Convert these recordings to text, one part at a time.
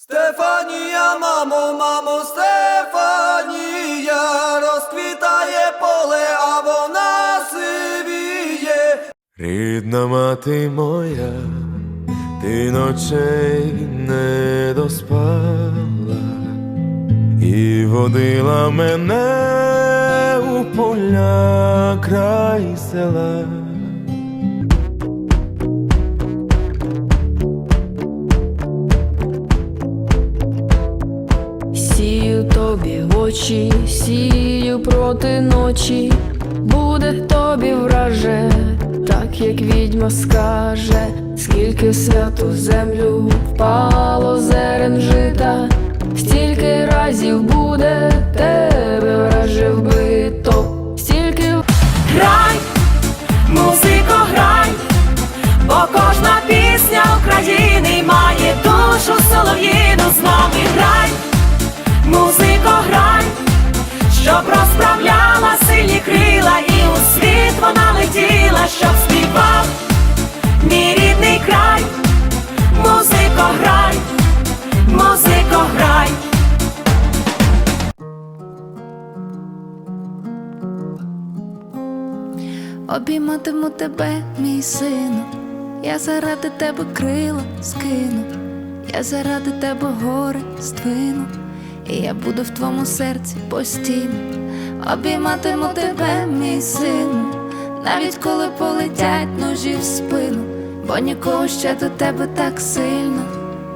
Стефанія, мамо, мамо, Стефанія, розквітає поле, а вона сивіє. Рідна мати моя, ти ночей не доспала і водила мене у поля край села. Сію тобі в очі, сію проти ночі, буде тобі враже, так як відьма скаже, скільки в святу землю впало зерен жита, щоб розправляла сильні крила, і у світ вона летіла, щоб співав. Мій рідний край, музико, грай, музико, грай. Обійматиму тебе, мій сину, я заради тебе крила скину, я заради тебе гори здвину, і я буду в твоєму серці постійно. Обійматиму тебе, мій сину, навіть коли полетять ножі в спину, бо нікого ще до тебе так сильно.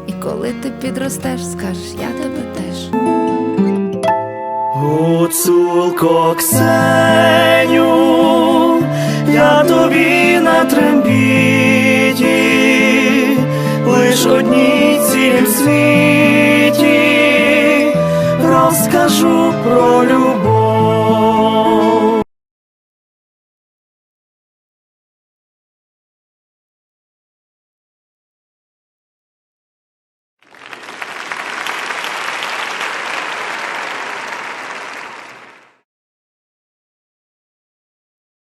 І коли ти підростеш, скажеш, я тебе теж. Гуцулко Ксеню, я тобі на